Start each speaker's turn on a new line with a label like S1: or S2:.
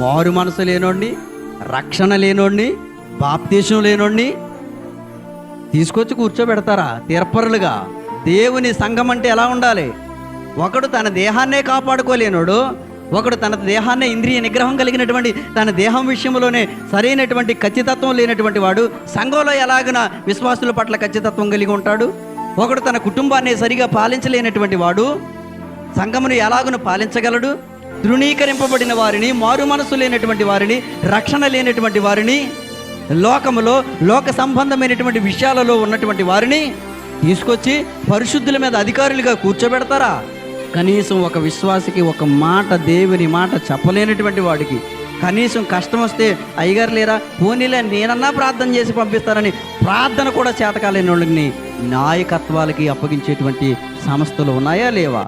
S1: మారు మనసు లేనోడిని రక్షణ లేనోడిని బాప్తీసం లేనోడిని తీసుకొచ్చి కూర్చోబెడతారా? తీర్పరులుగా. దేవుని సంఘం అంటే ఎలా ఉండాలి? ఒకడు తన దేహాన్నే కాపాడుకోలేనోడు ఒకడు తన దేహాన్నే ఇంద్రియ నిగ్రహం కలిగినటువంటి తన దేహం విషయంలోనే సరైనటువంటి ఖచ్చితత్వం లేనటువంటి వాడు సంఘంలో ఎలాగున విశ్వాసుల పట్ల ఖచ్చితత్వం కలిగి ఉంటాడు? ఒకడు తన కుటుంబాన్ని సరిగా పాలించలేనటువంటి వాడు సంఘమును ఎలాగును పాలించగలడు? తృణీకరింపబడిన వారిని మారు మనసు లేనటువంటి వారిని రక్షణ లేనటువంటి వారిని లోకములో లోక సంబంధమైనటువంటి విషయాలలో ఉన్నటువంటి వారిని తీసుకొచ్చి పరిశుద్ధుల మీద అధికారులుగా కూర్చోబెడతారా? కనీసం ఒక విశ్వాసికి ఒక మాట దేవుని మాట చెప్పలేనటువంటి వాడికి. కనీసం కష్టం వస్తే అయ్యగారు లేరా పోనీలే నేనన్నా ప్రార్థన చేసి పంపిస్తారని ప్రార్థన కూడా చేతకాలేని వాళ్ళని నాయకత్వాలకి అప్పగించేటువంటి సంస్థలు ఉన్నాయా లేవా?